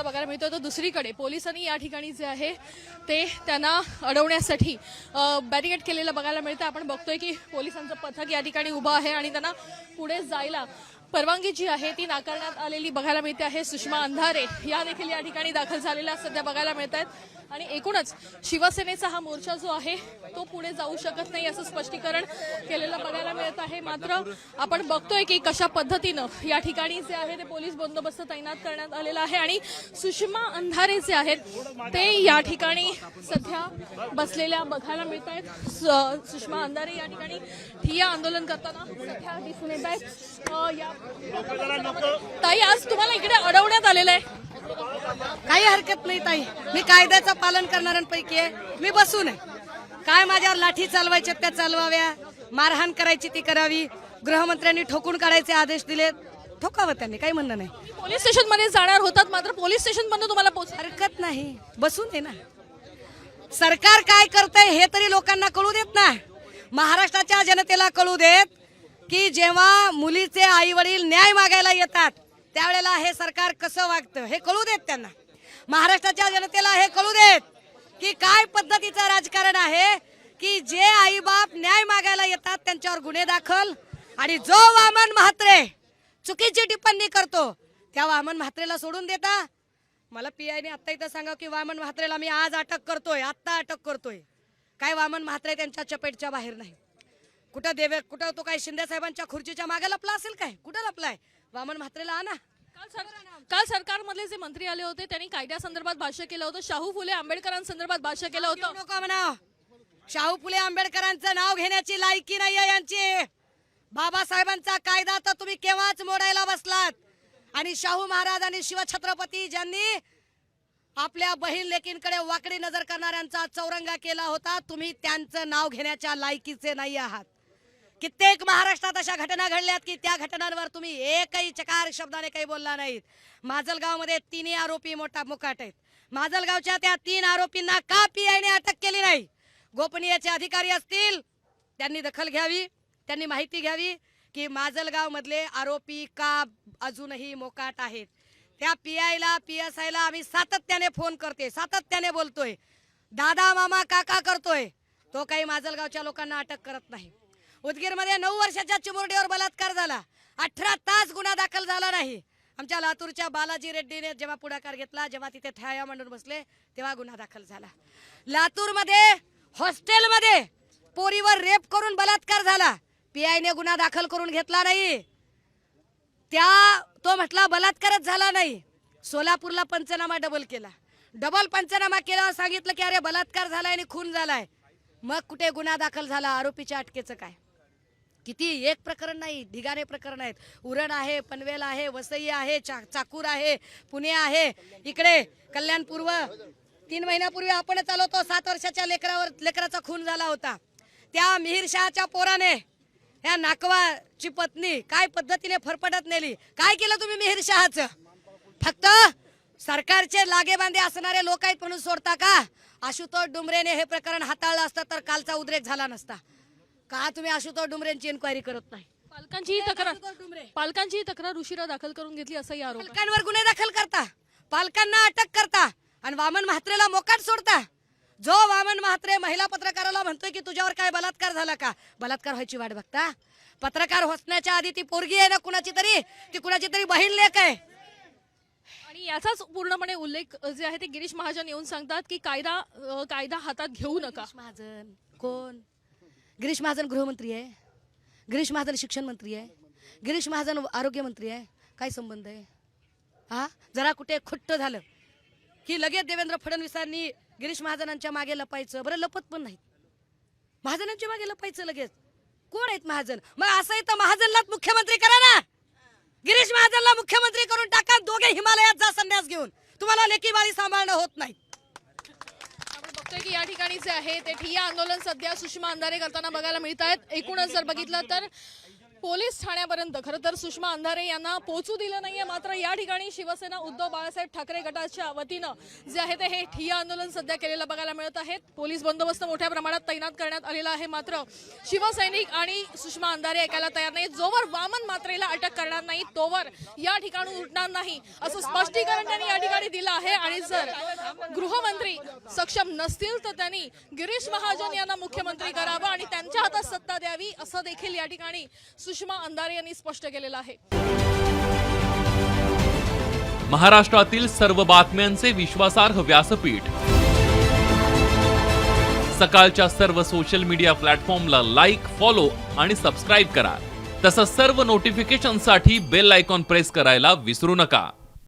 आपल्याला बघायला मिळतो तर दुसरीकडे पोलिसांनी या ठिकाणी जे आहे ते त्यांना अडवण्यासाठी बॅरिकेड केलेलं बघायला मिळतं. आपण बघतोय की पोलिसांचं पथक या ठिकाणी उभं आहे आणि त्यांना पुढे जायला परवानगी जी आहे ती नाकारण्यात आलेली बघायला मिळते आहे. सुषमा अंधारे या देखील या ठिकाणी दाखल झालेल्या सध्या बघायला मिळत आहेत आणि एकूणच शिवसेनेचा हा मोर्चा जो आहे तो पुढे जाऊ शकत नाही असं स्पष्टीकरण केलेलं बघायला मिळत आहे. मात्र आपण बघतोय की कशा पद्धतीनं या ठिकाणी जे आहे ते पोलीस बंदोबस्त तैनात करण्यात आलेला आहे आणि सुषमा अंधारे जे आहेत ते या ठिकाणी सध्या बसलेल्या बघायला मिळत आहेत. स- सुषमा अंधारे या ठिकाणी ठिय्या आंदोलन करताना सध्या दिसून येत आहेत. या ताई आज तुम्हाला इकडे अडवण्यात आलेलं आहे. काही हरकत नाही ताई. मी कायद्याचं पालन करणाऱ्यांपैकी आहे. मी बसून आहे. काय माझ्यावर लाठी चालवायच्या त्या चालवाव्या? मारहाण करायची ती करावी? गृहमंत्र्यांनी ठोकून काढायचे आदेश दिले ठोकावं त्यांनी काही म्हणणं नाही. पोलीस स्टेशनमध्ये जाणार होतात मात्र पोलीस स्टेशन मधून तुम्हाला हरकत नाही. बसून आहे ना. सरकार काय करतंय हे तरी लोकांना कळू देत ना. महाराष्ट्राच्या जनतेला कळू देत की जेव्हा मुलीचे आई वडील न्याय मागायला येतात त्यावेळेला हे सरकार कसं वागतं हे कळू देत त्यांना. महाराष्ट्राच्या जनतेला हे कळू देत की काय पद्धतीचं राजकारण आहे की जे आई बाप न्याय मागायला येतात त्यांच्यावर गुन्हे दाखल आणि जो वामन म्हात्रे चुकीची टिप्पणी करतो त्या वामन म्हात्रेला सोडून देता. मला पी आयने आत्ता इथं सांगा की वामन म्हात्रेला मी आज अटक करतोय आत्ता अटक करतोय. काय वामन म्हात्रे त्यांच्या चपेटच्या बाहेर नाही. कुठं देवे कुठं तो काय शिंदे साहेबांच्या खुर्चीच्या मागे लपला असेल काय? कुठं लपलाय? वामन म्हात्रेला आणा. काल सर- काल सरकारमधले जे मंत्री आले होते त्यांनी कायद्यासंदर्भात भाष्य केलं होतं. शाहू फुले आंबेडकरांसंदर्भात भाष्य केलं होतं. नको म्हणा. शाहू फुले आंबेडकरांचं नाव घेण्याची लायकी नाहीये यांची. बाबासाहेबांचा कायदा तर तुम्ही केव्हाच मोडायला बसलात? आणि शाहू महाराज आणि शिवछत्रपती ज्यांनी आपल्या बहीण लेकींकडे वाकडी नजर करणाऱ्यांचा चौरंगा केला होता तुम्ही त्यांचं नाव घेण्याच्या लायकीचे नाही आहात. कित्येक महाराष्ट्रात अशा घटना घडल्यात की त्या घटनांवर तुम्ही एकही चकार शब्दाने काही बोलला नाहीत. माजलगावमध्ये तिन्ही आरोपी मोठा मुकाट आहेत. माजलगावच्या त्या तीन आरोपींना का पीआयने अटक केली नाही? गोपनीयचे अधिकारी असतील त्यांनी दखल घ्यावी त्यांनी माहिती घ्यावी की माजलगाव मधले आरोपी का अजूनही मोकाट आहेत. त्या पीआयला पीएसआयला आम्ही सातत्याने फोन करते सातत्याने बोलतोय. दादा मामा काका करतोय. तो काही माजलगावच्या लोकांना अटक करत नाही. उदगीरमध्ये नऊ वर्षाच्या चिमुरडीवर बलात्कार झाला. अठरा तास गुन्हा दाखल झाला नाही. आमच्या लातूरच्या बालाजी रेड्डीने जेव्हा पुढाकार घेतला जेव्हा तिथे ठाया मांडून बसले तेव्हा गुन्हा दाखल झाला. लातूरमध्ये हॉस्टेलमध्ये पोरीवर रेप करून बलात्कार झाला. पीआयने गुन्हा दाखल करून घेतला नाही. त्या तो म्हटला बलात्कारच झाला नाही. सोलापूरला पंचनामा डबल केला. डबल पंचनामा केल्यावर सांगितलं की अरे बलात्कार झालाय आणि खून झालाय. मग कुठे गुन्हा दाखल झाला? आरोपीच्या अटकेचं काय? किती एक प्रकरण नाही ढिगाणे प्रकरण आहेत. उरण आहे पनवेल आहे वसई आहे चा चाकूर आहे पुणे आहे. इकडे कल्याण पूर्व तीन महिन्यापूर्वी आपणच आलो होतो सात वर्षाच्या लेकरावर लेकराचा खून झाला होता. त्या मिहीर शहाच्या पोराने या नाकवाची पत्नी काय पद्धतीने फरफटत नेली? काय केलं तुम्ही मिहीर शहाचं? फक्त सरकारचे लागेबांधे असणारे लोक आहेत म्हणून सोडता का? आशुतोष डुमरेने हे प्रकरण हाताळलं असतं तर कालचा उद्रेक झाला नसता. का तुम्ही आशुतोष डुमरेंची इन्क्वायरी करत नाही? पालकांची ही तक्रार पालकांची ही तक्रार उशिरा दाखल करून घेतली असाही आरोप आहे. पालकांवर गुन्हे दाखल करता. पालकांना अटक करता. आणि वामन म्हात्रेला मोकाट सोडता. जो वामन म्हात्रे महिला पत्रकाराला म्हणतोय की तुझ्यावर काय बलात्कार झाला का? बलात्कार व्हायची वाट बघता. पत्रकार होसण्याच्या आधी ती पोरगी आहे ना कुणाची तरी? ती कुणाची तरी बहीण लेख आहे. आणि याचाच पूर्णपणे उल्लेख अ, जे आहे ते गिरीश महाजन येऊन सांगतात की कायदा अ, कायदा हातात घेऊ नका. महाजन कोण? गिरीश महाजन गृहमंत्री आहे. गिरीश महाजन शिक्षण मंत्री आहे. गिरीश महाजन आरोग्यमंत्री आहे. काय संबंध आहे? हा? जरा कुठे खुट्ट झालं. की लगेच देवेंद्र फडणवीसांनी गिरीश महाजनांच्या मागे लपायचं. बरं लपत पण नाहीत. महाजनांच्या मागे लपायचं लगेच. कोण आहेत महाजन? मग असं आहे तर महाजनलाच मुख्यमंत्री करा ना. गिरीश महाजनला मुख्यमंत्री करून टाका दोघे हिमालयात जा संन्यास घेऊन. तुम्हाला लेकीबाळी सांभाळणं होत नाही आपण की या ठिकाणी जे आहे ते ठिय्या आंदोलन सध्या सुषमा अंधारे करताना बघायला मिळत आहेत एकूणच जर बघितलं तर पोलीस ठाण्यापर्यंत. खरं तर सुषमा अंधारे यांना पोहोचू दिलं नाहीये. मात्र या ठिकाणी शिवसेना उद्धव बाळासाहेब ठाकरे गटाच्या वतीनं जे आहे ते हे ठिय्या आंदोलन सध्या केलेलं बघायला मिळत आहेत. पोलीस बंदोबस्त मोठ्या प्रमाणात तैनात करण्यात आलेला आहे. मात्र शिवसैनिक आणि सुषमा अंधारे ऐकायला तयार नाही जोवर वामन मात्रेला अटक करणार नाही तोवर या ठिकाणी उठणार नाही असं स्पष्टीकरण त्यांनी या ठिकाणी दिलं आहे. आणि जर गृहमंत्री सक्षम नसतील तर त्यांनी गिरीश महाजन यांना मुख्यमंत्री करावं आणि त्यांच्या हातात सत्ता द्यावी असं देखील या ठिकाणी सुषमा अंधारे यांनी स्पष्ट केलेलं आहे. महाराष्ट्रातील सर्व बातम्यांचे विश्वासार्ह व्यासपीठ. सकाळच्या सर्व सोशल मीडिया प्लॅटफॉर्मला लाईक फॉलो आणि सबस्क्राईब करा. तसंच सर्व नोटिफिकेशनसाठी बेल आयकॉन प्रेस करायला विसरू नका.